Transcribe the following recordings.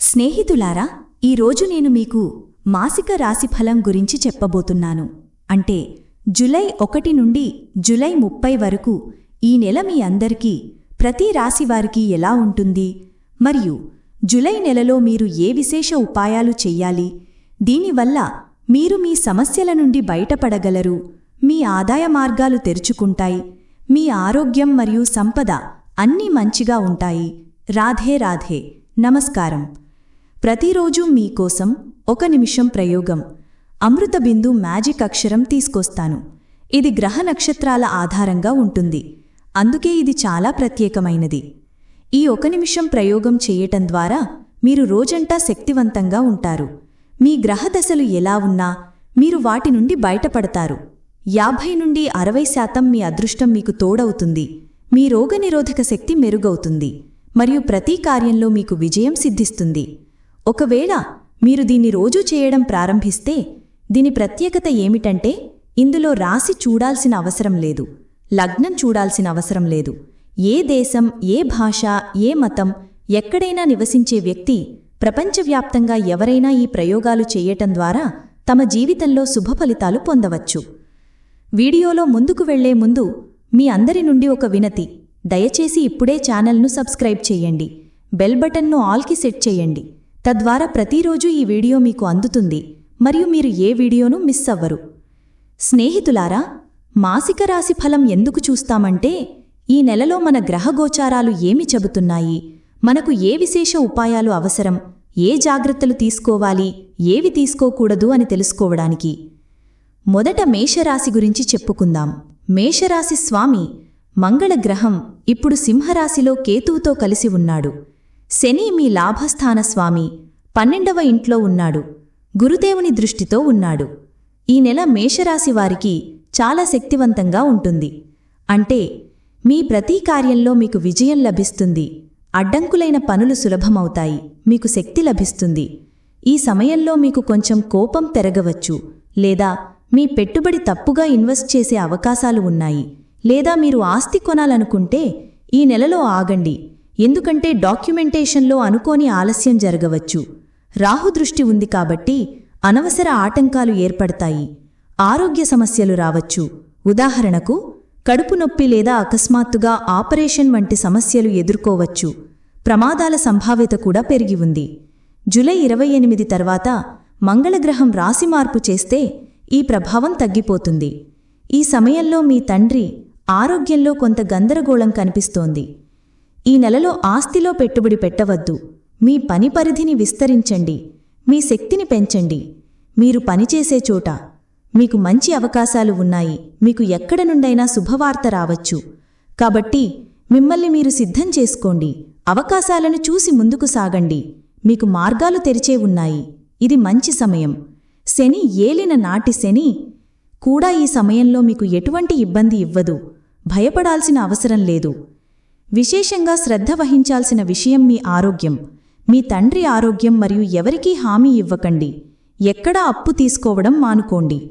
స్నేహితులారా ఈరోజు నేను మీకు మాసిక రాశిఫలం గురించి చెప్పబోతున్నాను. అంటే జులై ఒకటి నుండి జులై ముప్పై వరకు ఈ నెల మీ అందరికీ ప్రతి రాశివారికి ఎలా ఉంటుంది? మరియు జులై నెలలో మీరు ఏ విశేష ఉపాయాలు చెయ్యాలి దీనివల్ల మీరు మీ సమస్యల నుండి బయటపడగలరు. మీ ఆదాయ మార్గాలు తెరుచుకుంటాయి. మీ ఆరోగ్యం మరియు సంపద అన్నీ మంచిగా ఉంటాయి. రాధే రాధే. నమస్కారం. ప్రతిరోజు మీకోసం ఒక నిమిషం ప్రయోగం. అమృత బిందు మ్యాజిక్ అక్షరం తీసుకొస్తాను. ఇది గ్రహ నక్షత్రాల ఆధారంగా ఉంటుంది. అందుకే ఇది చాలా ప్రత్యేకమైనది. ఈ ఒక నిమిషం ప్రయోగం చేయటం ద్వారా మీరు రోజంతా శక్తివంతంగా ఉంటారు. మీ గ్రహ దశలు ఎలా ఉన్నా మీరు వాటి నుండి బయటపడతారు. యాభై నుండి అరవై శాతం మీ అదృష్టం మీకు తోడవుతుంది. మీ రోగనిరోధక శక్తి మెరుగవుతుంది. మరియు ప్రతి కార్యంలో మీకు విజయం సిద్ధిస్తుంది. ఒకవేళ మీరు దీన్ని రోజూ చేయడం ప్రారంభిస్తే దీని ప్రత్యేకత ఏమిటంటే ఇందులో రాసి చూడాల్సిన అవసరం లేదు. లగ్నం చూడాల్సిన అవసరం లేదు. ఏ దేశం ఏ భాష ఏ మతం ఎక్కడైనా నివసించే వ్యక్తి ప్రపంచవ్యాప్తంగా ఎవరైనా ఈ ప్రయోగాలు చేయటం ద్వారా తమ జీవితంలో శుభ ఫలితాలు పొందవచ్చు. వీడియోలో ముందుకు వెళ్ళే ముందు మీ అందరి నుండి ఒక వినతి. దయచేసి ఇప్పుడే ఛానల్ను సబ్స్క్రైబ్ చేయండి. బెల్ బటన్ను ఆల్కి సెట్ చేయండి. తద్వారా ప్రతిరోజు ఈ వీడియో మీకు అందుతుంది. మరియు మీరు ఏ వీడియోను మిస్ అవ్వరు. స్నేహితులారా మాసిక రాశి ఫలం ఎందుకు చూస్తామంటే ఈ నెలలో మన గ్రహగోచారాలు ఏమి చెబుతున్నాయి? మనకు ఏ విశేష ఉపాయాలు అవసరం? ఏ జాగ్రత్తలు తీసుకోవాలి? ఏవి తీసుకోకూడదు అని తెలుసుకోవడానికి. మొదట మేషరాశి గురించి చెప్పుకుందాం. మేషరాశి స్వామి మంగళగ్రహం ఇప్పుడు సింహరాశిలో కేతువుతో కలిసి ఉన్నాడు. శని మీ లాభస్థాన స్వామి పన్నెండవ ఇంట్లో ఉన్నాడు. గురుదేవుని దృష్టితో ఉన్నాడు. ఈ నెల మేషరాశి వారికి చాలా శక్తివంతంగా ఉంటుంది. అంటే మీ ప్రతి కార్యంలో మీకు విజయం లభిస్తుంది. అడ్డంకులైన పనులు సులభమవుతాయి. మీకు శక్తి లభిస్తుంది. ఈ సమయంలో మీకు కొంచెం కోపం పెరగవచ్చు లేదా మీ పెట్టుబడి తప్పుగా ఇన్వెస్ట్ చేసే అవకాశాలు ఉన్నాయి. లేదా మీరు ఆస్తి కొనాలనుకుంటే ఈ నెలలో ఆగండి. ఎందుకంటే డాక్యుమెంటేషన్లో అనుకోని ఆలస్యం జరగవచ్చు. రాహుదృష్టి ఉంది కాబట్టి అనవసర ఆటంకాలు ఏర్పడతాయి. ఆరోగ్య సమస్యలు రావచ్చు. ఉదాహరణకు కడుపు నొప్పి లేదా అకస్మాత్తుగా ఆపరేషన్ వంటి సమస్యలు ఎదుర్కోవచ్చు. ప్రమాదాల సంభావ్యత కూడా పెరిగి ఉంది. జులై ఇరవై ఎనిమిది తర్వాత మంగళగ్రహం రాశి మార్పు చేస్తే ఈ ప్రభావం తగ్గిపోతుంది. ఈ సమయంలో మీ తండ్రి ఆరోగ్యంలో కొంత గందరగోళం కనిపిస్తోంది. ఈ నెలలో ఆస్తిలో పెట్టుబడి పెట్టవద్దు. మీ పని పరిధిని విస్తరించండి. మీ శక్తిని పెంచండి. మీరు పనిచేసే చోట మీకు మంచి అవకాశాలు ఉన్నాయి. మీకు ఎక్కడ నుండైనా శుభవార్త రావచ్చు. కాబట్టి మిమ్మల్ని మీరు సిద్ధం చేసుకోండి. అవకాశాలను చూసి ముందుకు సాగండి. మీకు మార్గాలు తెరిచే ఉన్నాయి. ఇది మంచి సమయం. శని ఏలిన నాటి శని కూడా ఈ సమయంలో మీకు ఎటువంటి ఇబ్బంది ఇవ్వదు. భయపడాల్సిన అవసరం లేదు. విశేషంగా శ్రద్ధ వహించాల్సిన విషయం మీ ఆరోగ్యం. మీ తండ్రి ఆరోగ్యం మరియు ఎవరికీ హామీ ఇవ్వకండి. ఎక్కడా అప్పు తీసుకోవడం మానుకోండి.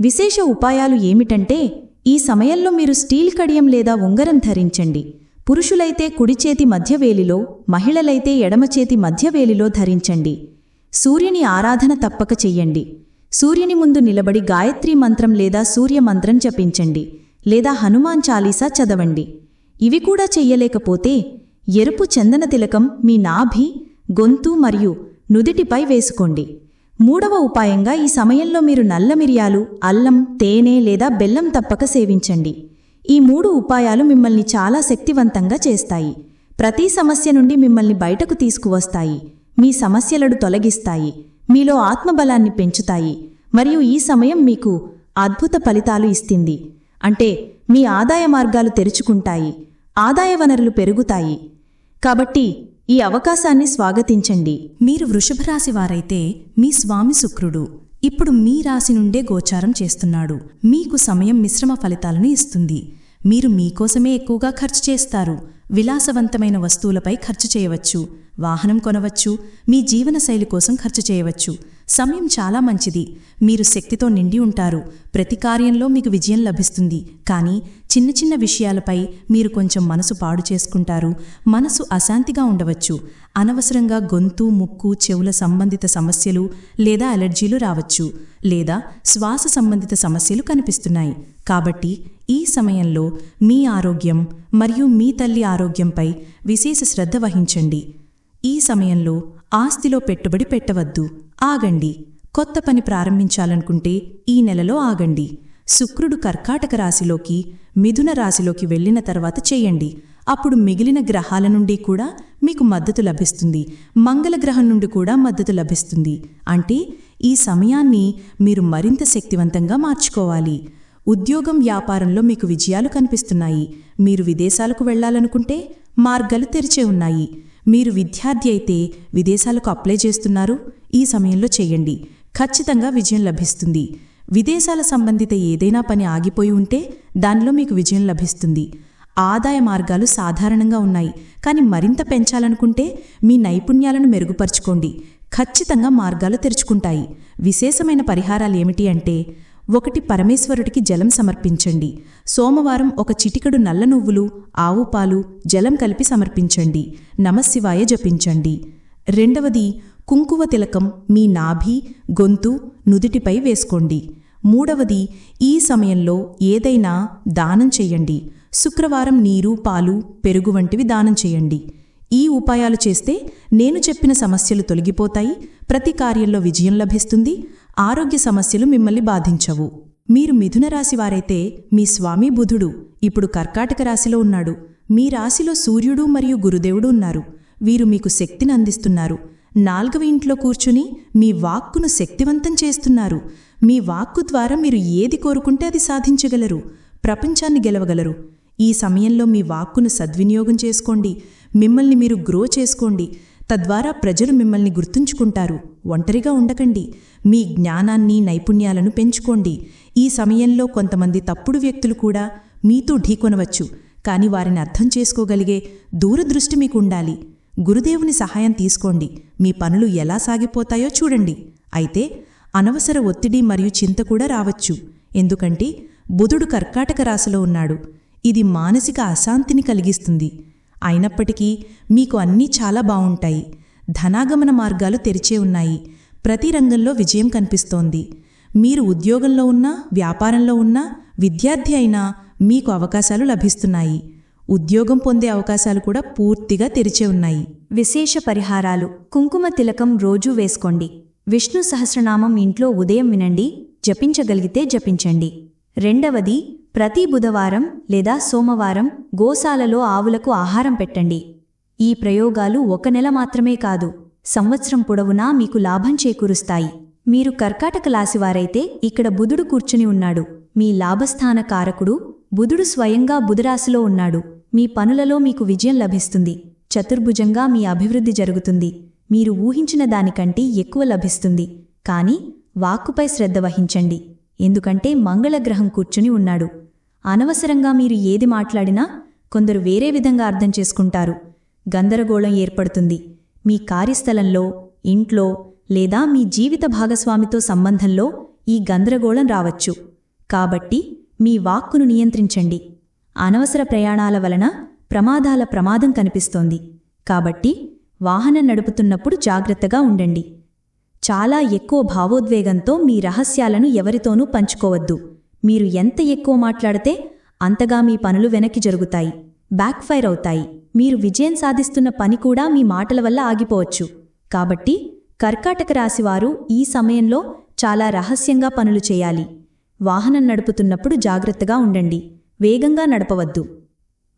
విశేష ఉపాయాలు ఏమిటంటే ఈ సమయంలో మీరు స్టీల్ కడియం లేదా ఉంగరం ధరించండి. పురుషులైతే కుడిచేతి మధ్యవేలిలో మహిళలైతే ఎడమచేతి మధ్యవేలిలో ధరించండి. సూర్యుని ఆరాధన తప్పక చెయ్యండి. సూర్యుని ముందు నిలబడి గాయత్రీ మంత్రం లేదా సూర్యమంత్రం జపించండి లేదా హనుమాన్ చాలీసా చదవండి. ఇవి కూడా చెయ్యలేకపోతే ఎరుపు చందన తిలకం మీ నాభి గొంతు మరియు నుదిటిపై వేసుకోండి. మూడవ ఉపాయంగా ఈ సమయంలో మీరు నల్ల మిరియాలు అల్లం తేనె లేదా బెల్లం తప్పక సేవించండి. ఈ మూడు ఉపాయాలు మిమ్మల్ని చాలా శక్తివంతంగా చేస్తాయి. ప్రతి సమస్య నుండి మిమ్మల్ని బయటకు తీసుకువస్తాయి. మీ సమస్యలను తొలగిస్తాయి. మీలో ఆత్మబలాన్ని పెంచుతాయి. మరియు ఈ సమయం మీకు అద్భుత ఫలితాలు ఇస్తుంది. అంటే మీ ఆదాయ మార్గాలు తెరుచుకుంటాయి. ఆదాయ వనరులు పెరుగుతాయి. కాబట్టి ఈ అవకాశాన్ని స్వాగతించండి. మీరు వృషభ రాశి వారైతే మీ స్వామి శుక్రుడు. ఇప్పుడు మీ రాశి నుండే గోచారం చేస్తున్నాడు. మీకు సమయం మిశ్రమ ఫలితాలను ఇస్తుంది. మీరు మీకోసమే ఎక్కువగా ఖర్చు చేస్తారు. విలాసవంతమైన వస్తువులపై ఖర్చు చేయవచ్చు. వాహనం కొనవచ్చు. మీ జీవనశైలి కోసం ఖర్చు చేయవచ్చు. సమయం చాలా మంచిది. మీరు శక్తితో నిండి ఉంటారు. ప్రతి కార్యంలో మీకు విజయం లభిస్తుంది. కానీ చిన్న చిన్న విషయాలపై మీరు కొంచెం మనసు పాడు చేసుకుంటారు. మనసు అశాంతిగా ఉండవచ్చు. అనవసరంగా గొంతు ముక్కు చెవుల సంబంధిత సమస్యలు లేదా అలర్జీలు రావచ్చు. లేదా శ్వాస సంబంధిత సమస్యలు కనిపిస్తున్నాయి. కాబట్టి ఈ సమయంలో మీ ఆరోగ్యం మరియు మీ తల్లి ఆరోగ్యంపై విశేష శ్రద్ధ వహించండి. ఈ సమయంలో ఆస్తిలో పెట్టుబడి పెట్టవద్దు. ఆగండి. కొత్త పని ప్రారంభించాలనుకుంటే ఈ నెలలో ఆగండి. శుక్రుడు కర్కాటక రాశిలోకి మిథున రాశిలోకి వెళ్ళిన తర్వాత చేయండి. అప్పుడు మిగిలిన గ్రహాల నుండి కూడా మీకు మద్దతు లభిస్తుంది. మంగళ గ్రహం నుండి కూడా మద్దతు లభిస్తుంది. అంటే ఈ సమయాన్ని మీరు మరింత శక్తివంతంగా మార్చుకోవాలి. ఉద్యోగం వ్యాపారంలో మీకు విజయాలు కనిపిస్తున్నాయి. మీరు విదేశాలకు వెళ్ళాలనుకుంటే మార్గాలు తెరిచే ఉన్నాయి. మీరు విద్యార్థి అయితే విదేశాలకు అప్లై చేస్తున్నారు. ఈ సమయంలో చేయండి. ఖచ్చితంగా విజయం లభిస్తుంది. విదేశాల సంబంధిత ఏదైనా పని ఆగిపోయి ఉంటే దానిలో మీకు విజయం లభిస్తుంది. ఆదాయ మార్గాలు సాధారణంగా ఉన్నాయి. కానీ మరింత పెంచాలనుకుంటే మీ నైపుణ్యాలను మెరుగుపరుచుకోండి. ఖచ్చితంగా మార్గాలు తెరుచుకుంటాయి. విశేషమైన పరిహారాలు ఏమిటి అంటే ఒకటి పరమేశ్వరుడికి జలం సమర్పించండి. సోమవారం ఒక చిటికెడు నల్ల నువ్వులు ఆవు పాలు జలం కలిపి సమర్పించండి. నమశివాయ జపించండి. రెండవది కుంకువ తిలకం మీ నాభి గొంతు నుదుటిపై వేసుకోండి. మూడవది ఈ సమయంలో ఏదైనా దానం చెయ్యండి శుక్రవారం నీరు పాలు పెరుగు వంటివి దానం చేయండి. ఈ ఉపాయాలు చేస్తే నేను చెప్పిన సమస్యలు తొలగిపోతాయి ప్రతి కార్యంలో విజయం లభిస్తుంది. ఆరోగ్య సమస్యలు మిమ్మల్ని బాధించవు. మీరు మిథున రాశి వారైతే మీ స్వామి బుధుడు. ఇప్పుడు కర్కాటక రాశిలో ఉన్నాడు. మీ రాశిలో సూర్యుడు మరియు గురుదేవుడు ఉన్నారు. వీరు మీకు శక్తిని అందిస్తున్నారు. నాలుగవ ఇంట్లో కూర్చుని మీ వాక్కును శక్తివంతం చేస్తున్నారు. మీ వాక్కు ద్వారా మీరు ఏది కోరుకుంటే అది సాధించగలరు. ప్రపంచాన్ని గెలవగలరు. ఈ సమయంలో మీ వాక్కును సద్వినియోగం చేసుకోండి. మిమ్మల్ని మీరు గ్రో చేసుకోండి. తద్వారా ప్రజలు మిమ్మల్ని గుర్తుంచుకుంటారు. ఒంటరిగా ఉండకండి. మీ జ్ఞానాన్ని నైపుణ్యాలను పెంచుకోండి. ఈ సమయంలో కొంతమంది తప్పుడు వ్యక్తులు కూడా మీతో ఢీకొనవచ్చు. కాని వారిని అర్థం చేసుకోగలిగే దూరదృష్టి మీకుండాలి గురుదేవుని సహాయం తీసుకోండి. మీ పనులు ఎలా సాగిపోతాయో చూడండి. అయితే అనవసర ఒత్తిడి మరియు చింత కూడా రావచ్చు. ఎందుకంటే బుధుడు కర్కాటక రాశిలో ఉన్నాడు. ఇది మానసిక అశాంతిని కలిగిస్తుంది. అయినప్పటికీ మీకు అన్నీ చాలా బావుంటాయి. ధనాగమన మార్గాలు తెరిచే ఉన్నాయి. ప్రతి రంగంలో విజయం కనిపిస్తోంది. మీరు ఉద్యోగంలో ఉన్నా వ్యాపారంలో ఉన్నా విద్యార్థి అయినా మీకు అవకాశాలు లభిస్తున్నాయి. ఉద్యోగం పొందే అవకాశాలు కూడా పూర్తిగా తెరిచే ఉన్నాయి. విశేష పరిహారాలు. కుంకుమ తిలకం రోజూ వేసుకోండి. విష్ణు సహస్రనామం ఇంట్లో ఉదయం వినండి జపించగలిగితే జపించండి. రెండవది ప్రతి బుధవారం లేదా సోమవారం గోశాలలో ఆవులకు ఆహారం పెట్టండి. ఈ ప్రయోగాలు ఒక నెల మాత్రమే కాదు సంవత్సరం పొడవునా మీకు లాభం చేకూరుస్తాయి. మీరు కర్కాటక లాసివారైతే ఇక్కడ బుధుడు కూర్చుని ఉన్నాడు. మీ లాభస్థాన కారకుడు బుధుడు స్వయంగా బుధరాశిలో ఉన్నాడు. మీ పనులలో మీకు విజయం లభిస్తుంది. చతుర్భుజంగా మీ అభివృద్ధి జరుగుతుంది. మీరు ఊహించిన దానికంటే ఎక్కువ లభిస్తుంది. కాని వాక్కుపై శ్రద్ధ వహించండి. ఎందుకంటే మంగళగ్రహం కూర్చుని ఉన్నాడు. అనవసరంగా మీరు ఏది మాట్లాడినా కొందరు వేరే విధంగా అర్థం చేసుకుంటారు. గందరగోళం ఏర్పడుతుంది. మీ కార్యస్థలంలో ఇంట్లో లేదా మీ జీవిత భాగస్వామితో సంబంధంలో ఈ గందరగోళం రావచ్చు. కాబట్టి మీ వాక్కును నియంత్రించండి. అనవసర ప్రయాణాల వలన ప్రమాదాల ప్రమాదం కనిపిస్తోంది. కాబట్టి వాహనం నడుపుతున్నప్పుడు జాగ్రత్తగా ఉండండి. చాలా ఎక్కువ భావోద్వేగంతో మీ రహస్యాలను ఎవరితోనూ పంచుకోవద్దు. మీరు ఎంత ఎక్కువ మాట్లాడితే అంతగా మీ పనులు వెనక్కి జరుగుతాయి బ్యాక్ఫైర్ అవుతాయి. మీరు విజయం సాధిస్తున్న పని కూడా మీ మాటల వల్ల ఆగిపోవచ్చు. కాబట్టి కర్కాటక రాశివారు ఈ సమయంలో చాలా రహస్యంగా పనులు చేయాలి. వాహనం నడుపుతున్నప్పుడు జాగ్రత్తగా ఉండండి. వేగంగా నడపవద్దు.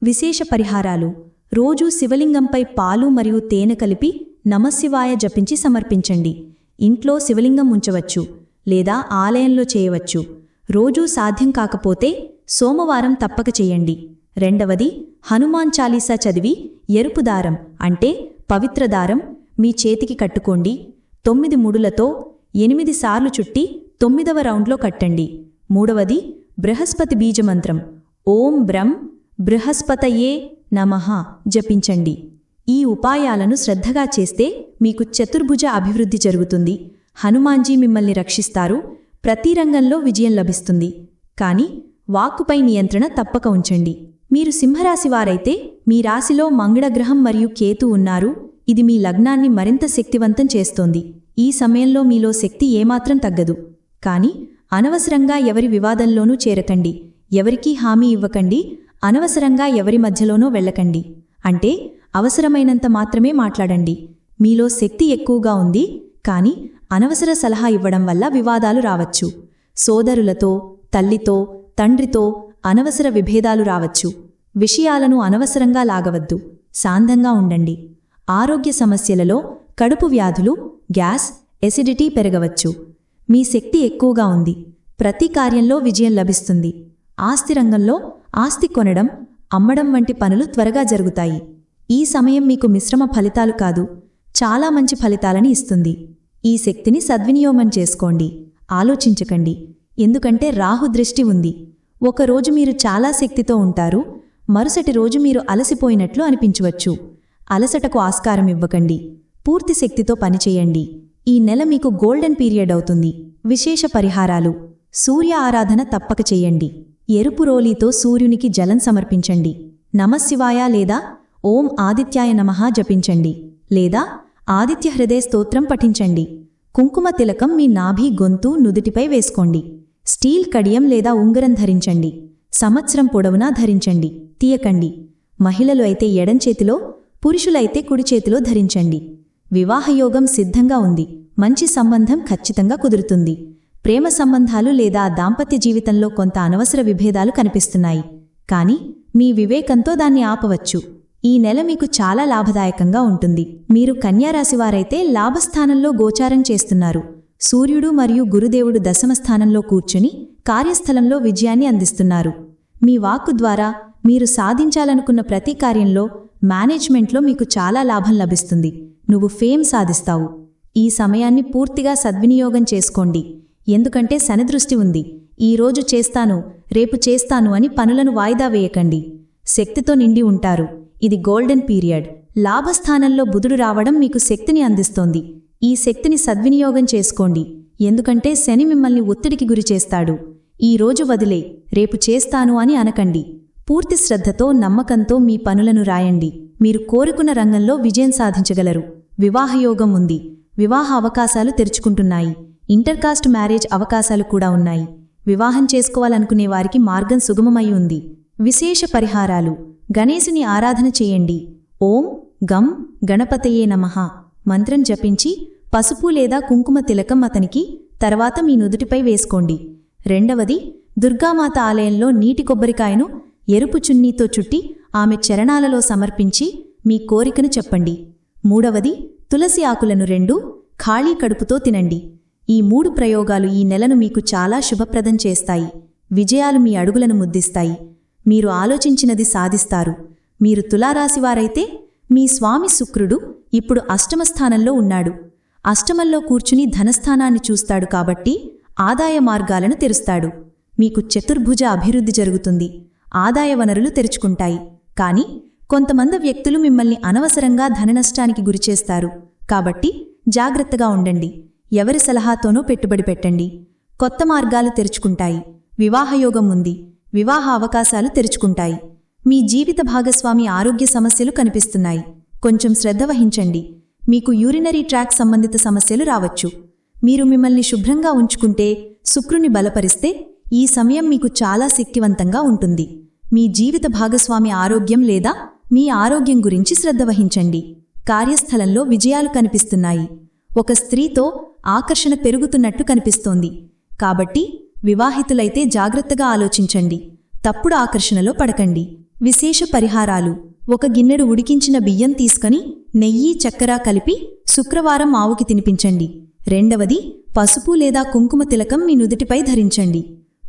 విశేష పరిహారాలు. రోజూ శివలింగంపై పాలు మరియు తేనె కలిపి నమశివాయ జపించి సమర్పించండి. ఇంట్లో శివలింగం ఉంచవచ్చు లేదా ఆలయంలో చేయవచ్చు. రోజూ సాధ్యం కాకపోతే సోమవారం తప్పక చేయండి. రెండవది హనుమాన్ చాలీసా చదివి ఎరుపు దారం అంటే పవిత్ర దారం మీ చేతికి కట్టుకోండి. తొమ్మిది ముడులతో ఎనిమిది సార్లు చుట్టి తొమ్మిదవ రౌండ్లో కట్టండి. మూడవది బృహస్పతి బీజమంత్రం. ఓం బ్రం బృహస్పతయే నమః జపించండి. ఈ ఉపాయాలను శ్రద్ధగా చేస్తే మీకు చతుర్భుజ అభివృద్ధి జరుగుతుంది. హనుమాన్జీ మిమ్మల్ని రక్షిస్తారు. ప్రతి రంగంలో విజయం లభిస్తుంది. కాని వాక్కుపై నియంత్రణ తప్పక ఉంచండి. మీరు సింహరాశివారైతే మీ రాశిలో మంగళగ్రహం మరియు కేతు ఉన్నారు. ఇది మీ లగ్నాన్ని మరింత శక్తివంతం చేస్తోంది. ఈ సమయంలో మీలో శక్తి ఏమాత్రం తగ్గదు. కాని అనవసరంగా ఎవరి వివాదంలోనూ చేరకండి. ఎవరికీ హామీ ఇవ్వకండి. అనవసరంగా ఎవరి మధ్యలోనో వెళ్ళకండి. అంటే అవసరమైనంత మాత్రమే మాట్లాడండి. మీలో శక్తి ఎక్కువగా ఉంది కాని అనవసర సలహా ఇవ్వడం వల్ల వివాదాలు రావచ్చు. సోదరులతో తల్లితో తండ్రితో అనవసర విభేదాలు రావచ్చు. విషయాలను అనవసరంగా లాగవద్దు. శాంతంగా ఉండండి. ఆరోగ్య సమస్యలలో కడుపు వ్యాధులు గ్యాస్ ఎసిడిటీ పెరగవచ్చు. మీ శక్తి ఎక్కువగా ఉంది. ప్రతి కార్యంలో విజయం లభిస్తుంది. ఆస్తి రంగంలో ఆస్తి కొనడం అమ్మడం వంటి పనులు త్వరగా జరుగుతాయి. ఈ సమయం మీకు మిశ్రమ ఫలితాలు కాదు చాలా మంచి ఫలితాలని ఇస్తుంది. ఈ శక్తిని సద్వినియోగం చేసుకోండి. ఆలోచించకండి. ఎందుకంటే రాహు దృష్టి ఉంది. ఒకరోజు మీరు చాలా శక్తితో ఉంటారు మరుసటి రోజు మీరు అలసిపోయినట్లు అనిపించవచ్చు. అలసటకు ఆస్కారం ఇవ్వకండి. పూర్తి శక్తితో పనిచేయండి. ఈ నెల మీకు గోల్డెన్ పీరియడ్ అవుతుంది. విశేష పరిహారాలు. సూర్య ఆరాధన తప్పక చెయ్యండి ఎరుపు రోలీతో సూర్యునికి జలం సమర్పించండి. నమశివాయ లేదా ఓం ఆదిత్యాయ నమః జపించండి. లేదా ఆదిత్య హృదయ స్తోత్రం పఠించండి. కుంకుమ తిలకం మీ నాభి గొంతు నుదుటిపై వేసుకోండి. స్టీల్ కడియం లేదా ఉంగరం ధరించండి. సంవత్సరం పొడవునా ధరించండి. తీయకండి. మహిళలు అయితే ఎడం చేతిలో పురుషులైతే కుడి చేతిలో ధరించండి. వివాహయోగం సిద్ధంగా ఉంది. మంచి సంబంధం ఖచ్చితంగా కుదురుతుంది. ప్రేమ సంబంధాలు లేదా దాంపత్య జీవితంలో కొంత అనవసర విభేదాలు కనిపిస్తున్నాయి. కాని మీ వివేకంతో దాన్ని ఆపవచ్చు. ఈ నెల మీకు చాలా లాభదాయకంగా ఉంటుంది. మీరు కన్యారాశివారైతే లాభస్థానంలో గోచారం చేస్తున్నారు. సూర్యుడు మరియు గురుదేవుడు దశమ స్థానంలో కూర్చుని కార్యస్థలంలో విజయాన్ని అందిస్తున్నారు. మీ వాక్కు ద్వారా మీరు సాధించాలనుకున్న ప్రతి కార్యంలో మేనేజ్మెంట్లో మీకు చాలా లాభం లభిస్తుంది. నువ్వు ఫేమ్ సాధిస్తావు. ఈ సమయాన్ని పూర్తిగా సద్వినియోగం చేసుకోండి. ఎందుకంటే శనిదృష్టి ఉంది. ఈ రోజు చేస్తాను రేపు చేస్తాను అని పనులను వాయిదా వేయకండి. శక్తితో నిండి ఉంటారు. ఇది గోల్డెన్ పీరియడ్. లాభస్థానంలో బుధుడు రావడం మీకు శక్తిని అందిస్తోంది. ఈ శక్తిని సద్వినియోగం చేసుకోండి. ఎందుకంటే శని మిమ్మల్ని ఒత్తిడికి గురిచేస్తాడు ఈ రోజు వదిలే రేపు చేస్తాను అని అనకండి. పూర్తి శ్రద్ధతో నమ్మకంతో మీ పనులను రాయండి. మీరు కోరుకున్న రంగంలో విజయం సాధించగలరు. వివాహయోగం ఉంది. వివాహ అవకాశాలు తెరుచుకుంటున్నాయి. ఇంటర్కాస్ట్ మ్యారేజ్ అవకాశాలు కూడా ఉన్నాయి. వివాహం చేసుకోవాలనుకునే వారికి మార్గం సుగమమై ఉంది. విశేష పరిహారాలు. గణేశుని ఆరాధన చేయండి. ఓం గం గణపతయే నమః. మంత్రం జపించి పసుపు లేదా కుంకుమ తిలకం అతనికి తర్వాత మీ నుదుటిపై వేసుకోండి. రెండవది దుర్గామాత ఆలయంలో నీటి కొబ్బరికాయను ఎరుపు చున్నీతో చుట్టి ఆమె చరణాలలో సమర్పించి మీ కోరికను చెప్పండి. మూడవది తులసి ఆకులను రెండు ఖాళీ కడుపుతో తినండి. ఈ మూడు ప్రయోగాలు ఈ నెలను మీకు చాలా శుభప్రదం చేస్తాయి. విజయాలు మీ అడుగులను ముద్దిస్తాయి. మీరు ఆలోచించినది సాధిస్తారు. మీరు తులారాశివారైతే మీ స్వామి శుక్రుడు ఇప్పుడు అష్టమ స్థానంలో ఉన్నాడు. అష్టమంలో కూర్చుని ధనస్థానాన్ని చూస్తాడు కాబట్టి ఆదాయ మార్గాలను తెరుస్తాడు. మీకు చతుర్భుజ అభివృద్ధి జరుగుతుంది. ఆదాయ వనరులు తెరుచుకుంటాయి. కాని కొంతమంది వ్యక్తులు మిమ్మల్ని అనవసరంగా ధననష్టానికి గురిచేస్తారు. కాబట్టి జాగ్రత్తగా ఉండండి. ఎవరి సలహాతోనో పెట్టుబడి పెట్టండి. కొత్త మార్గాలు తెరుచుకుంటాయి. వివాహయోగం ఉంది. వివాహ అవకాశాలు తెరుచుకుంటాయి. మీ జీవిత భాగస్వామి ఆరోగ్య సమస్యలు కనిపిస్తున్నాయి. కొంచెం శ్రద్ధ వహించండి. మీకు యూరినరీ ట్రాక్ సంబంధిత సమస్యలు రావచ్చు. మీరు మిమ్మల్ని శుభ్రంగా ఉంచుకుంటే శుక్రుని బలపరిస్తే ఈ సమయం మీకు చాలా శక్తివంతంగా ఉంటుంది. మీ జీవిత భాగస్వామి ఆరోగ్యం లేదా మీ ఆరోగ్యం గురించి శ్రద్ధ వహించండి. కార్యస్థలంలో విజయాలు కనిపిస్తున్నాయి. ఒక స్త్రీతో ఆకర్షణ పెరుగుతున్నట్టు కనిపిస్తోంది. కాబట్టి వివాహితులైతే జాగ్రత్తగా ఆలోచించండి. తప్పుడు ఆకర్షణలో పడకండి. విశేష పరిహారాలు. ఒక గిన్నెడు ఉడికించిన బియ్యం తీసుకొని నెయ్యి చక్కెర కలిపి శుక్రవారం ఆవుకి తినిపించండి. రెండవది పసుపు లేదా కుంకుమ తిలకం మీ నుదుటిపై ధరించండి.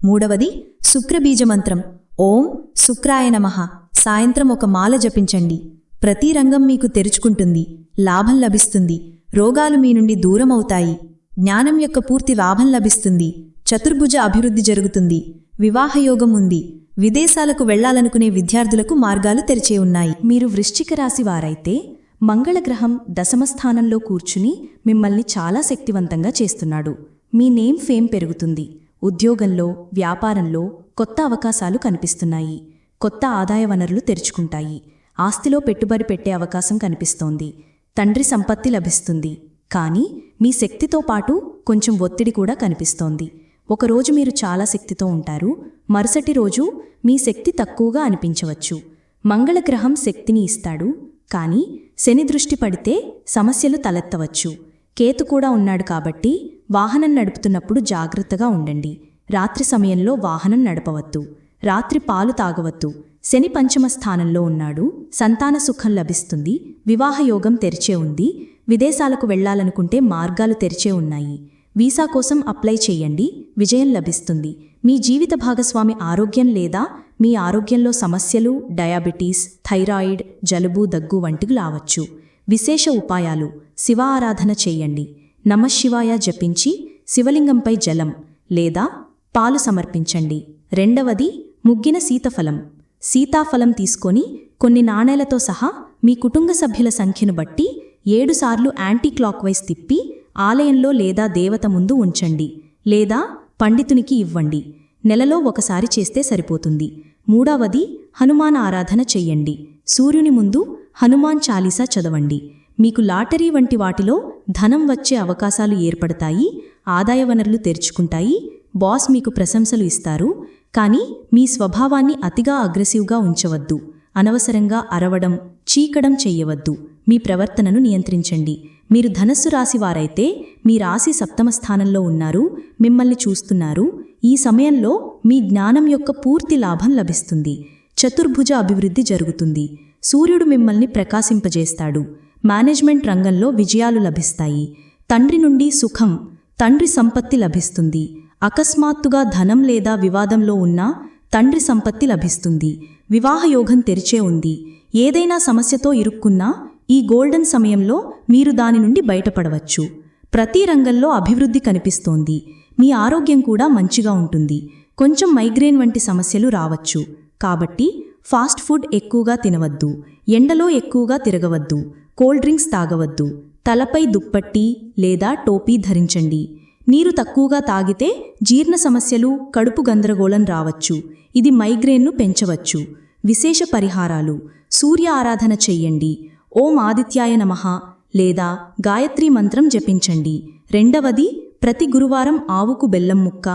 మూడవది శుక్రబీజమంత్రం ఓం శుక్రాయ నమః. సాయంత్రం ఒక మాల జపించండి. ప్రతి రంగం మీకు తెరుచుకుంటుంది. లాభం లభిస్తుంది. రోగాలు మీ నుండి దూరమవుతాయి. జ్ఞానం యొక్క పూర్తి లాభం లభిస్తుంది. చతుర్భుజ అభివృద్ధి జరుగుతుంది. వివాహయోగం ఉంది. విదేశాలకు వెళ్ళాలనుకునే విద్యార్థులకు మార్గాలు తెరిచే ఉన్నాయి. మీరు వృశ్చిక రాశి వారైతే మంగళగ్రహం దశమస్థానంలో కూర్చుని మిమ్మల్ని చాలా శక్తివంతంగా చేస్తున్నాడు. మీ నేమ్ ఫేమ్ పెరుగుతుంది. ఉద్యోగంలో వ్యాపారంలో కొత్త అవకాశాలు కనిపిస్తున్నాయి. కొత్త ఆదాయ వనరులు తెరుచుకుంటాయి. ఆస్తిలో పెట్టుబడి పెట్టే అవకాశం కనిపిస్తోంది. తండ్రి సంపత్తి లభిస్తుంది. కానీ మీ శక్తితో పాటు కొంచెం ఒత్తిడి కూడా కనిపిస్తోంది. ఒకరోజు మీరు చాలా శక్తితో ఉంటారు మరుసటి రోజు మీ శక్తి తక్కువగా అనిపించవచ్చు. మంగళగ్రహం శక్తిని ఇస్తాడు కానీ శని దృష్టి పడితే సమస్యలు తలెత్తవచ్చు. కేతు కూడా ఉన్నాడు కాబట్టి వాహనం నడుపుతున్నప్పుడు జాగ్రత్తగా ఉండండి. రాత్రి సమయంలో వాహనం నడపవద్దు. రాత్రి పాలు తాగవద్దు. శని పంచమ స్థానంలో ఉన్నాడు సంతాన సుఖం లభిస్తుంది వివాహయోగం తెరిచే ఉంది విదేశాలకు వెళ్ళాలనుకుంటే మార్గాలు తెరిచే ఉన్నాయి. వీసా కోసం అప్లై చేయండి. విజయం లభిస్తుంది. మీ జీవిత భాగస్వామి ఆరోగ్యం లేదా మీ ఆరోగ్యంలో సమస్యలు డయాబెటీస్ థైరాయిడ్ జలుబు దగ్గు వంటివి రావచ్చు. విశేష ఉపాయాలు. శివ ఆరాధన చేయండి. నమశివాయ జపించి శివలింగంపై జలం లేదా పాలు సమర్పించండి. రెండవది ముగ్గిన సీతఫలం. సీతాఫలం తీసుకొని కొన్ని నాణేలతో సహా మీ కుటుంబ సభ్యుల సంఖ్యను బట్టి ఏడుసార్లు యాంటీ క్లాక్వైజ్ తిప్పి ఆలయంలో లేదా దేవత ముందు ఉంచండి లేదా పండితునికి ఇవ్వండి. నెలలో ఒకసారి చేస్తే సరిపోతుంది. మూడవది హనుమాన్ ఆరాధన చెయ్యండి. సూర్యుని ముందు హనుమాన్ చాలీసా చదవండి. మీకు లాటరీ వంటి వాటిలో ధనం వచ్చే అవకాశాలు ఏర్పడతాయి ఆదాయ వనరులు తెరుచుకుంటాయి బాస్ మీకు ప్రశంసలు ఇస్తారు కానీ మీ స్వభావాన్ని అతిగా అగ్రెసివ్గా ఉంచవద్దు. అనవసరంగా అరవడం చీకడం చెయ్యవద్దు. మీ ప్రవర్తనను నియంత్రించండి. మీరు ధనస్సు రాశి వారైతే మీ రాశి సప్తమ స్థానంలో ఉన్నారు మిమ్మల్ని చూస్తున్నారు. ఈ సమయంలో మీ జ్ఞానం యొక్క పూర్తి లాభం లభిస్తుంది. చతుర్భుజ అభివృద్ధి జరుగుతుంది. సూర్యుడు మిమ్మల్ని ప్రకాశింపజేస్తాడు. మేనేజ్మెంట్ రంగంలో విజయాలు లభిస్తాయి. తండ్రి నుండి సుఖం తండ్రి సంపత్తి లభిస్తుంది. అకస్మాత్తుగా ధనం లేదా వివాదంలో ఉన్నా తండ్రి సంపత్తి లభిస్తుంది. వివాహయోగం తెరిచే ఉంది. ఏదైనా సమస్యతో ఇరుక్కున్నా ఈ గోల్డెన్ సమయంలో మీరు దాని నుండి బయటపడవచ్చు. ప్రతి రంగంలో అభివృద్ధి కనిపిస్తోంది. మీ ఆరోగ్యం కూడా మంచిగా ఉంటుంది. కొంచెం మైగ్రేన్ వంటి సమస్యలు రావచ్చు. కాబట్టి ఫాస్ట్ ఫుడ్ ఎక్కువగా తినవద్దు. ఎండలో ఎక్కువగా తిరగవద్దు. కోల్డ్ డ్రింక్స్ తాగవద్దు. తలపై దుప్పట్టి లేదా టోపీ ధరించండి. నీరు తక్కువగా తాగితే జీర్ణ సమస్యలు కడుపు గందరగోళం రావచ్చు. ఇది మైగ్రేన్ను పెంచవచ్చు. విశేష పరిహారాలు. సూర్య ఆరాధన చెయ్యండి ఓం ఆదిత్యాయ నమః లేదా గాయత్రీ మంత్రం జపించండి. రెండవది ప్రతి గురువారం ఆవుకు బెల్లం ముక్క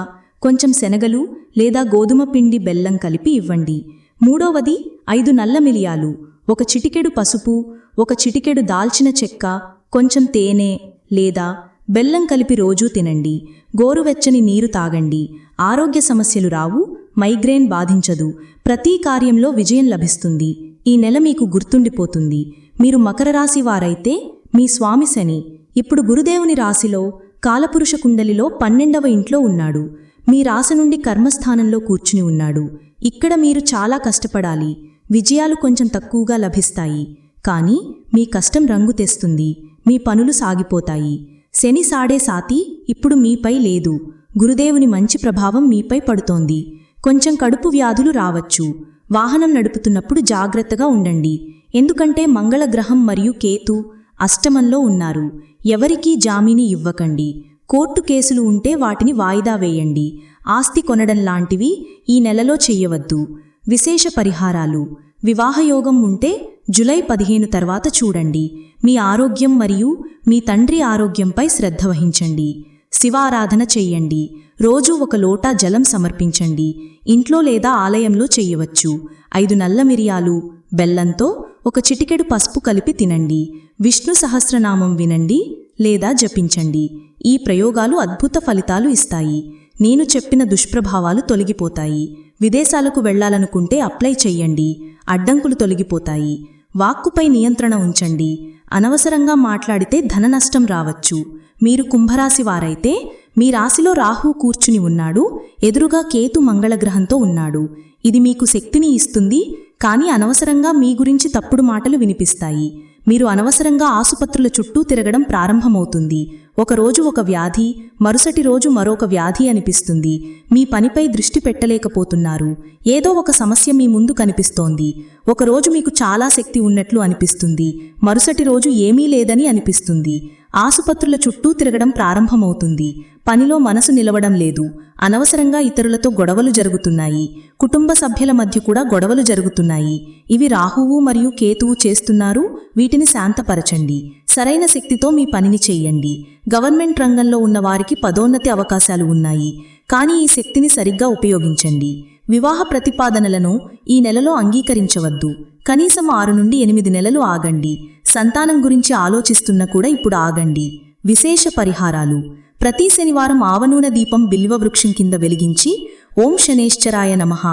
కొంచెం శనగలు లేదా గోధుమ పిండి బెల్లం కలిపి ఇవ్వండి. మూడవది ఐదు నల్ల మిలియాలు ఒక చిటికెడు పసుపు ఒక చిటికెడు దాల్చిన చెక్క కొంచెం తేనె లేదా బెల్లం కలిపి రోజూ తినండి. గోరువెచ్చని నీరు తాగండి. ఆరోగ్య సమస్యలు రావు మైగ్రేన్ బాధించదు ప్రతి కార్యంలో విజయం లభిస్తుంది. ఈ నెల మీకు గుర్తుండిపోతుంది. మీరు మకర రాశి వారైతే మీ స్వామి శని. ఇప్పుడు గురుదేవుని రాశిలో కాలపురుష కుండలిలో పన్నెండవ ఇంట్లో ఉన్నాడు. మీ రాశి నుండి కర్మస్థానంలో కూర్చుని ఉన్నాడు. ఇక్కడ మీరు చాలా కష్టపడాలి. విజయాలు కొంచెం తక్కువగా లభిస్తాయి. కానీ మీ కష్టం రంగు తెస్తుంది. మీ పనులు సాగిపోతాయి. శని సాడే సాతి ఇప్పుడు మీపై లేదు. గురుదేవుని మంచి ప్రభావం మీపై పడుతోంది. కొంచెం కడుపు వ్యాధులు రావచ్చు. వాహనం నడుపుతున్నప్పుడు జాగ్రత్తగా ఉండండి. ఎందుకంటే మంగళగ్రహం మరియు కేతు అష్టమంలో ఉన్నారు. ఎవరికీ జామీని ఇవ్వకండి. కోర్టు కేసులు ఉంటే వాటిని వాయిదా వేయండి. ఆస్తి కొనడం లాంటివి ఈ నెలలో చెయ్యవద్దు విశేష పరిహారాలు. వివాహయోగం ఉంటే జులై పదిహేను తర్వాత చూడండి. మీ ఆరోగ్యం మరియు మీ తండ్రి ఆరోగ్యంపై శ్రద్ధ వహించండి. శివారాధన చెయ్యండి రోజూ ఒక లోటా జలం సమర్పించండి. ఇంట్లో లేదా ఆలయంలో చెయ్యవచ్చు ఐదు నల్ల మిరియాలు బెల్లంతో ఒక చిటికెడు పసుపు కలిపి తినండి. విష్ణు సహస్రనామం వినండి లేదా జపించండి. ఈ ప్రయోగాలు అద్భుత ఫలితాలు ఇస్తాయి. నేను చెప్పిన దుష్ప్రభావాలు తొలగిపోతాయి. విదేశాలకు వెళ్ళాలనుకుంటే అప్లై చెయ్యండి. అడ్డంకులు తొలగిపోతాయి. వాక్కుపై నియంత్రణ ఉంచండి. అనవసరంగా మాట్లాడితే ధన నష్టం రావచ్చు. మీరు కుంభరాశి వారైతే మీ రాశిలో రాహు కూర్చుని ఉన్నాడు. ఎదురుగా కేతు మంగళగ్రహంతో ఉన్నాడు. ఇది మీకు శక్తిని ఇస్తుంది. కానీ అనవసరంగా మీ గురించి తప్పుడు మాటలు వినిపిస్తాయి. మీరు అనవసరంగా ఆసుపత్రుల చుట్టూ తిరగడం ప్రారంభమవుతుంది. ఒకరోజు ఒక వ్యాధి మరుసటి రోజు మరొక వ్యాధి అనిపిస్తుంది. మీ పనిపై దృష్టి పెట్టలేకపోతున్నారు. ఏదో ఒక సమస్య మీ ముందు కనిపిస్తోంది. ఒకరోజు మీకు చాలా శక్తి ఉన్నట్లు అనిపిస్తుంది. మరుసటి రోజు ఏమీ లేదని అనిపిస్తుంది. ఆసుపత్రుల చుట్టూ తిరగడం ప్రారంభమవుతుంది. పనిలో మనసు నిలవడం లేదు. అనవసరంగా ఇతరులతో గొడవలు జరుగుతున్నాయి. కుటుంబ సభ్యుల మధ్య కూడా గొడవలు జరుగుతున్నాయి. ఇవి రాహువు మరియు కేతువు చేస్తున్నారు. వీటిని శాంతపరచండి. సరైన శక్తితో మీ పనిని చేయండి. గవర్నమెంట్ రంగంలో ఉన్న వారికి పదోన్నతి అవకాశాలు ఉన్నాయి. కానీ ఈ శక్తిని సరిగ్గా ఉపయోగించండి. వివాహ ప్రతిపాదనలను ఈ నెలలో అంగీకరించవద్దు. కనీసం ఆరు నుండి ఎనిమిది నెలలు ఆగండి. సంతానం గురించి ఆలోచిస్తున్న కూడా ఇప్పుడు ఆగండి. విశేష పరిహారాలు. ప్రతి శనివారం ఆవనూన దీపం బిల్వ వృక్షం కింద వెలిగించి ఓం శనేశ్చరాయ నమః.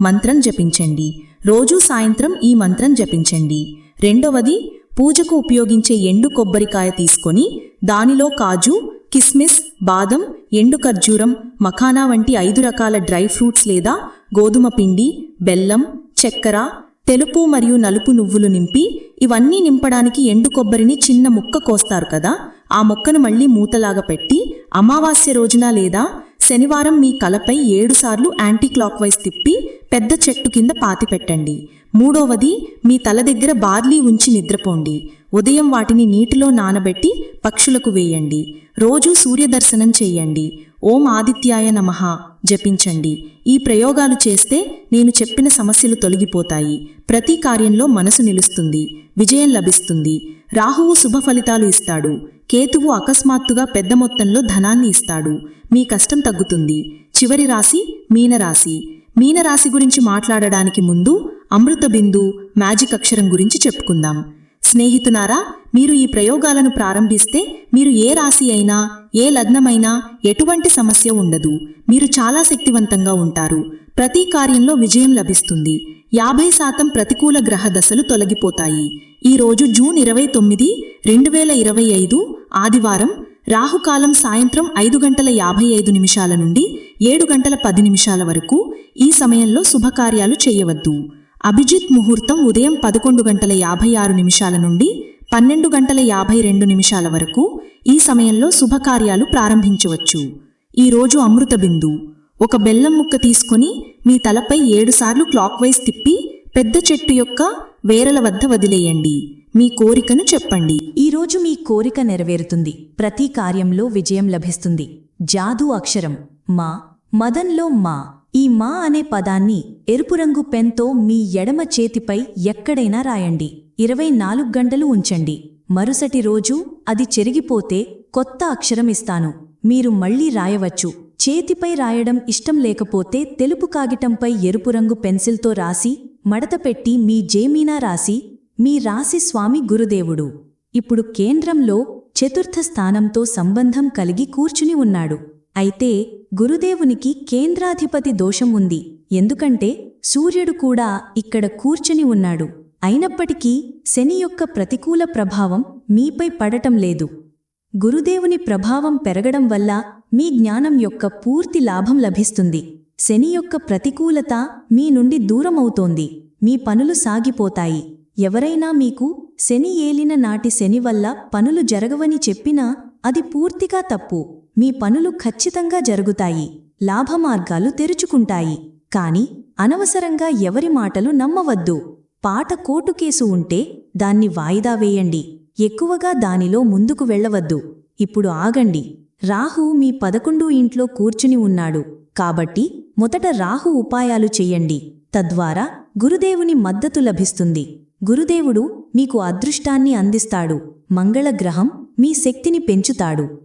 మంత్రం జపించండి. రోజూ సాయంత్రం ఈ మంత్రం జపించండి. రెండవది పూజకు ఉపయోగించే ఎండు కొబ్బరికాయ తీసుకొని దానిలో కాజు కిస్మిస్ బాదం ఎండు ఖర్జూరం మఖానా వంటి ఐదు రకాల డ్రై ఫ్రూట్స్ లేదా గోధుమ పిండి బెల్లం చక్కెర తెలుపు మరియు నలుపు నువ్వులు నింపి ఇవన్నీ నింపడానికి ఎండు కొబ్బరిని చిన్న ముక్క కోస్తారు కదా ఆ మొక్కను మళ్ళీ మూతలాగా పెట్టి అమావాస్య రోజున లేదా శనివారం మీ కలపై ఏడుసార్లు యాంటీ క్లాక్ వైజ్ తిప్పి పెద్ద చెట్టు కింద పాతి పెట్టండి. మూడవది మీ తల దగ్గర బార్లీ ఉంచి నిద్రపోండి. ఉదయం వాటిని నీటిలో నానబెట్టి పక్షులకు వేయండి. రోజూ సూర్యదర్శనం చేయండి. ఓం ఆదిత్యాయ నమః. జపించండి. ఈ ప్రయోగాలు చేస్తే నేను చెప్పిన సమస్యలు తొలగిపోతాయి. ప్రతి కార్యంలో మనసు నిలుస్తుంది. విజయం లభిస్తుంది. రాహువు శుభ ఫలితాలు ఇస్తాడు. కేతువు అకస్మాత్తుగా పెద్ద మొత్తంలో ధనాన్ని ఇస్తాడు. మీ కష్టం తగ్గుతుంది. చివరి రాశి మీనరాశి. మీనరాశి గురించి మాట్లాడడానికి ముందు అమృత బిందు మ్యాజిక్ అక్షరం గురించి చెప్పుకుందాం. స్నేహితునారా మీరు ఈ ప్రయోగాలను ప్రారంభిస్తే మీరు ఏ రాశి అయినా ఏ లగ్నమైనా ఎటువంటి సమస్య ఉండదు. మీరు చాలా శక్తివంతంగా ఉంటారు. ప్రతి కార్యంలో విజయం లభిస్తుంది. యాభై శాతం ప్రతికూల గ్రహ దశలు తొలగిపోతాయి. ఈ రోజు జూన్ ఇరవై తొమ్మిది రెండు వేల ఇరవై ఐదు ఆదివారం రాహుకాలం సాయంత్రం ఐదు గంటల యాభై ఐదు నిమిషాల నుండి ఏడు గంటల పది నిమిషాల వరకు ఈ సమయంలో శుభకార్యాలు చేయవద్దు. అభిజిత్ ముహూర్తం ఉదయం పదకొండు గంటల యాభై ఆరు నిమిషాల నుండి పన్నెండు గంటల యాభై రెండు నిమిషాల వరకు ఈ సమయంలో శుభకార్యాలు ప్రారంభించవచ్చు. ఈరోజు అమృత బిందు. ఒక బెల్లం ముక్క తీసుకొని మీ తలపై ఏడుసార్లు క్లాక్ వైజ్ తిప్పి పెద్ద చెట్టు యొక్క వేరల వద్ద వదిలేయండి. మీ కోరికను చెప్పండి. ఈరోజు మీ కోరిక నెరవేరుతుంది. ప్రతి కార్యంలో విజయం లభిస్తుంది. జాదు అక్షరం. మా. మదన్లో మా. ఈ మా అనే పదాన్ని ఎరుపు రంగు పెన్తో మీ ఎడమ చేతిపై ఎక్కడైనా రాయండి. ఇరవై నాలుగు గంటలు ఉంచండి. మరుసటి రోజు అది చెరిగిపోతే కొత్త అక్షరం ఇస్తాను. మీరు మళ్ళీ రాయవచ్చు. చేతిపై రాయడం ఇష్టం లేకపోతే తెలుపు కాగితంపై ఎరుపు రంగు పెన్సిల్తో రాసి మడతపెట్టి మీ జేమీనా రాసి మీ రాశి స్వామి గురుదేవుడు. ఇప్పుడు కేంద్రంలో చతుర్థ స్థానంతో సంబంధం కలిగి కూర్చుని ఉన్నాడు. అయితే గురుదేవునికి కేంద్రాధిపతి దోషం ఉంది. ఎందుకంటే సూర్యుడు కూడా ఇక్కడ కూర్చుని ఉన్నాడు. అయినప్పటికీ శని యొక్క ప్రతికూల ప్రభావం మీపై పడటం లేదు. గురుదేవుని ప్రభావం పెరగడం వల్ల మీ జ్ఞానం యొక్క పూర్తి లాభం లభిస్తుంది. శని యొక్క ప్రతికూలత మీ నుండి దూరమవుతోంది. మీ పనులు సాగిపోతాయి. ఎవరైనా మీకు శని ఏలిన నాటి శని వల్ల పనులు జరగవని చెప్పినా అది పూర్తిగా తప్పు. మీ పనులు ఖచ్చితంగా జరుగుతాయి లాభమార్గాలు తెరుచుకుంటాయి. కాని అనవసరంగా ఎవరి మాటలు నమ్మవద్దు. పాట కోర్టు కేసు ఉంటే దాన్ని వాయిదా వేయండి. ఎక్కువగా దానిలో ముందుకు వెళ్ళవద్దు. ఇప్పుడు ఆగండి. రాహు మీ పదకొండు ఇంట్లో కూర్చుని ఉన్నాడు. కాబట్టి మొదట రాహు ఉపాయాలు చెయ్యండి తద్వారా గురుదేవుని మద్దతు లభిస్తుంది. గురుదేవుడు మీకు అదృష్టాన్ని అందిస్తాడు. మంగళగ్రహం మీ శక్తిని పెంచుతాడు.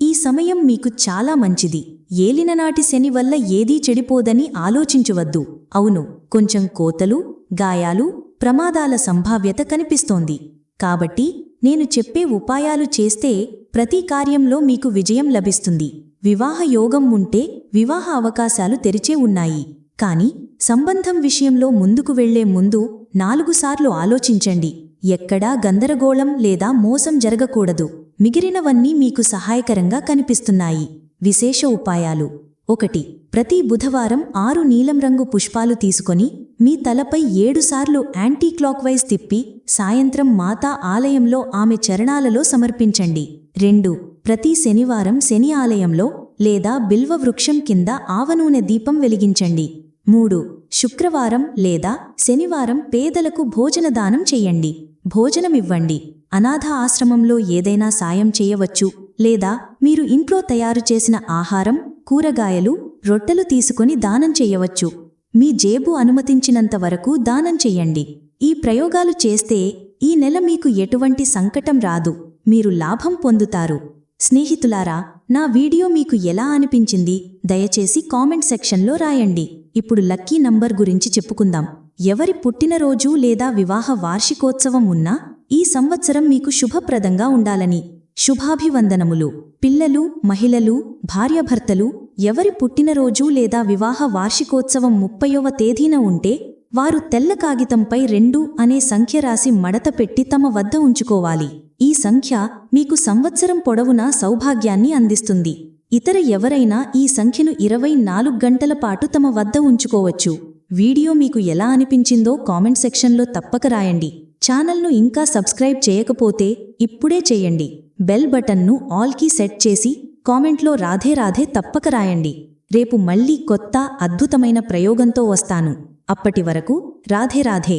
ఈ సమయం మీకు చాలా మంచిది. ఏలిననాటి శని వల్ల ఏదీ చెడిపోదని ఆలోచించవద్దు. అవును కొంచెం కోతలు గాయాలు ప్రమాదాల సంభావ్యత కనిపిస్తోంది. కాబట్టి నేను చెప్పే ఉపాయాలు చేస్తే ప్రతి కార్యంలో మీకు విజయం లభిస్తుంది. వివాహ యోగం ఉంటే వివాహ అవకాశాలు తెరిచే ఉన్నాయి. కాని సంబంధం విషయంలో ముందుకు వెళ్ళే ముందు నాలుగుసార్లు ఆలోచించండి. ఎక్కడా గందరగోళం లేదా మోసం జరగకూడదు. మిగిలినవన్నీ మీకు సహాయకరంగా కనిపిస్తున్నాయి. విశేష ఉపాయాలు. ఒకటి ప్రతి బుధవారం ఆరు నీలం రంగు పుష్పాలు తీసుకొని మీ తలపై ఏడుసార్లు యాంటీ క్లాక్వైజ్ తిప్పి సాయంత్రం మాతా ఆలయంలో ఆమె చరణాలలో సమర్పించండి. రెండు ప్రతి శనివారం శని ఆలయంలో లేదా బిల్వ వృక్షం కింద ఆవనూనె దీపం వెలిగించండి. మూడు శుక్రవారం లేదా శనివారం పేదలకు భోజన దానం చెయ్యండి భోజనమివ్వండి. అనాథ ఆశ్రమంలో ఏదైనా సాయం చేయవచ్చు లేదా మీరు ఇంట్లో తయారు చేసిన ఆహారం కూరగాయలు రొట్టెలు తీసుకొని దానం చేయవచ్చు. మీ జేబు అనుమతించినంత వరకు దానం చెయ్యండి ఈ ప్రయోగాలు చేస్తే ఈ నెల మీకు ఎటువంటి సంకటం రాదు. మీరు లాభం పొందుతారు. స్నేహితులారా నా వీడియో మీకు ఎలా అనిపించింది? దయచేసి కామెంట్ సెక్షన్లో రాయండి. ఇప్పుడు లక్కీ నంబర్ గురించి చెప్పుకుందాం. ఎవరి పుట్టినరోజు లేదా వివాహ వార్షికోత్సవం ఉన్నా ఈ సంవత్సరం మీకు శుభప్రదంగా ఉండాలని. శుభాభివందనములు. పిల్లలు మహిళలు భార్యాభర్తలు ఎవరి పుట్టినరోజు లేదా వివాహ వార్షికోత్సవం ముప్పయవ తేదీన ఉంటే వారు తెల్ల కాగితంపై రెండు అనే సంఖ్య రాసి మడత పెట్టి తమ వద్ద ఉంచుకోవాలి. ఈ సంఖ్య మీకు సంవత్సరం పొడవునా సౌభాగ్యాన్ని అందిస్తుంది. ఇతర ఎవరైనా ఈ సంఖ్యను ఇరవై నాలుగు గంటల పాటు తమ వద్ద ఉంచుకోవచ్చు. వీడియో మీకు ఎలా అనిపించిందో కామెంట్ సెక్షన్లో తప్పక రాయండి. ఛానల్ను ఇంకా సబ్స్క్రైబ్ చేయకపోతే ఇప్పుడే చేయండి. బెల్ బటన్ను ఆల్కి సెట్ చేసి కామెంట్లో రాధే రాధే తప్పక రాయండి. రేపు మళ్ళీ కొత్త అద్భుతమైన ప్రయోగంతో వస్తాను. అప్పటి వరకు రాధే రాధే.